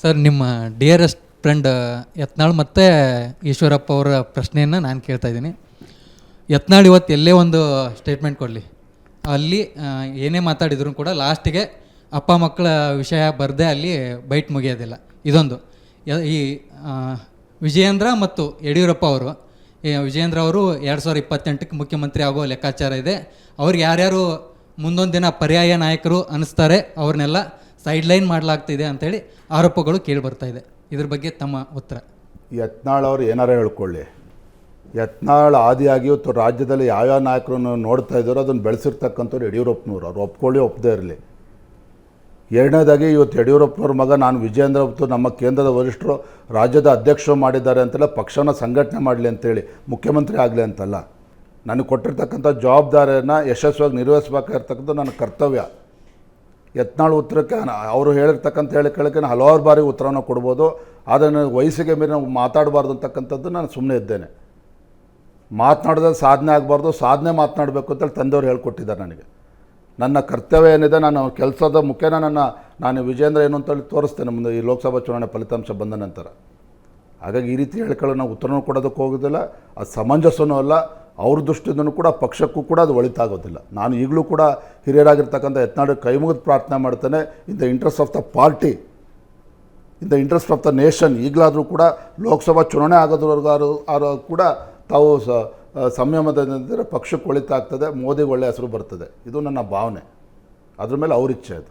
Sir, ನಿಮ್ಮ dearest friend Yatnal ಮತ್ತು ಈಶ್ವರಪ್ಪ ಅವರ ಪ್ರಶ್ನೆಯನ್ನು ನಾನು ಕೇಳ್ತಾ ಇದ್ದೀನಿ. ಯತ್ನಾಳ್ ಇವತ್ತು ಎಲ್ಲೇ ಒಂದು ಸ್ಟೇಟ್ಮೆಂಟ್ ಕೊಡಲಿ. ಅಲ್ಲಿ ಏನೇ ಮಾತಾಡಿದ್ರು ಕೂಡ ಲಾಸ್ಟಿಗೆ ಅಪ್ಪ ಮಕ್ಕಳ ವಿಷಯ ಬರದೆ ಅಲ್ಲಿ ಬೈಟ್ ಮುಗಿಯೋದಿಲ್ಲ. ಇದೊಂದು. ಈ ವಿಜಯೇಂದ್ರ ಮತ್ತು ಯಡಿಯೂರಪ್ಪ ಅವರು ವಿಜಯೇಂದ್ರ ಅವರು ಎರಡು ಸಾವಿರದ ಇಪ್ಪತ್ತೆಂಟಕ್ಕೆ ಮುಖ್ಯಮಂತ್ರಿ ಆಗೋ ಲೆಕ್ಕಾಚಾರ ಇದೆ. ಅವ್ರಿಗೆ ಯಾರ್ಯಾರು ಮುಂದೊಂದು ದಿನ ಪರ್ಯಾಯ ನಾಯಕರು ಅನ್ನಿಸ್ತಾರೆ ಅವ್ರನ್ನೆಲ್ಲ ಸೈಡ್ ಲೈನ್ ಮಾಡಲಾಗ್ತಿದೆ ಅಂತೇಳಿ ಆರೋಪಗಳು ಕೇಳಿ ಬರ್ತಾ ಇದೆ. ಇದ್ರ ಬಗ್ಗೆ ತಮ್ಮ ಉತ್ತರ. ಯತ್ನಾಳ್ ಅವರು ಏನಾರ ಹೇಳ್ಕೊಳ್ಳಿ. ಯತ್ನಾಳ್ ಆದಿಯಾಗಿ ಇವತ್ತು ರಾಜ್ಯದಲ್ಲಿ ಯಾವ್ಯಾವ ನಾಯಕರನ್ನು ನೋಡ್ತಾ ಇದ್ದಾರೋ ಅದನ್ನು ಬೆಳೆಸಿರ್ತಕ್ಕಂಥವ್ರು ಯಡಿಯೂರಪ್ಪನವ್ರು. ಅವ್ರು ಒಪ್ಕೊಳ್ಳಿ ಒಪ್ಪದೇ ಇರಲಿ. ಎರಡನೇದಾಗಿ ಇವತ್ತು ಯಡಿಯೂರಪ್ಪನವ್ರ ಮಗ ನಾನು ವಿಜೇಂದ್ರ ಅವತ್ತು ನಮ್ಮ ಕೇಂದ್ರದ ವರಿಷ್ಠರು ರಾಜ್ಯದ ಅಧ್ಯಕ್ಷರು ಮಾಡಿದ್ದಾರೆ ಅಂತೆಲ್ಲ ಪಕ್ಷನ ಸಂಘಟನೆ ಮಾಡಲಿ ಅಂತೇಳಿ, ಮುಖ್ಯಮಂತ್ರಿ ಆಗಲಿ ಅಂತಲ್ಲ. ನನಗೆ ಕೊಟ್ಟಿರ್ತಕ್ಕಂಥ ಜವಾಬ್ದಾರಿಯನ್ನು ಯಶಸ್ವಿಯಾಗಿ ನಿರ್ವಹಿಸಬೇಕಾಗಿರ್ತಕ್ಕಂಥ ನನ್ನ ಕರ್ತವ್ಯ. ಯತ್ನಾಳ್ ಉತ್ತರಕ್ಕೆ ಅವರು ಹೇಳಿರ್ತಕ್ಕಂಥ ಹೇಳಿ ನಾನು ಹಲವಾರು ಬಾರಿ ಉತ್ತರವನ್ನು ಕೊಡ್ಬೋದು. ಆದರೆ ವಯಸ್ಸಿಗೆ ಮೀರಿ ನಾವು ಮಾತಾಡಬಾರ್ದು ಅಂತಕ್ಕಂಥದ್ದು ನಾನು ಸುಮ್ಮನೆ ಇದ್ದೇನೆ. ಮಾತನಾಡಿದ್ರೆ ಸಾಧನೆ ಆಗಬಾರ್ದು, ಸಾಧನೆ ಮಾತನಾಡಬೇಕು ಅಂತೇಳಿ ತಂದೆಯವರು ಹೇಳ್ಕೊಟ್ಟಿದ್ದಾರೆ ನನಗೆ. ನನ್ನ ಕರ್ತವ್ಯ ಏನಿದೆ, ನಾನು ಕೆಲಸದ ಮುಖೇನ ನನ್ನ, ನಾನು ವಿಜೇಂದ್ರ ಏನು ಅಂತೇಳಿ ತೋರಿಸ್ತೇನೆ ಮುಂದೆ ಈ ಲೋಕಸಭಾ ಚುನಾವಣೆ ಫಲಿತಾಂಶ ಬಂದ ನಂತರ. ಹಾಗಾಗಿ ಈ ರೀತಿ ಹೇಳ್ಕೊಳ್ಳೋ ನಾವು ಉತ್ತರನೂ ಕೊಡೋದಕ್ಕೆ ಹೋಗೋದಿಲ್ಲ, ಅದು ಸಮಂಜಸನೂ ಅಲ್ಲ ಅವ್ರ ದೃಷ್ಟಿಯಿಂದನೂ ಕೂಡ ಪಕ್ಷಕ್ಕೂ ಕೂಡ ಅದು ಒಳಿತಾಗೋದಿಲ್ಲ. ನಾನು ಈಗಲೂ ಕೂಡ ಹಿರಿಯರಾಗಿರ್ತಕ್ಕಂಥ ಯತ್ನಾಡು ಕೈ ಮುಗಿದು ಪ್ರಾರ್ಥನೆ ಮಾಡ್ತೇನೆ. In the interest of the party in the interest of the nation ಈಗಲಾದರೂ ಕೂಡ ಲೋಕಸಭಾ ಚುನಾವಣೆ ಆಗೋದ್ರವರೆಗಾರು ಆರೋ ಕೂಡ ತಾವು ಸಂಯಮದಿಂದ ಪಕ್ಷಕ್ಕೆ ಒಳಿತಾಗ್ತದೆ, ಮೋದಿಗೆ ಒಳ್ಳೆಯ ಹೆಸರು ಬರ್ತದೆ. ಇದು ನನ್ನ ಭಾವನೆ. ಅದ್ರ ಮೇಲೆ ಅವ್ರ ಇಚ್ಛೆ ಅದು.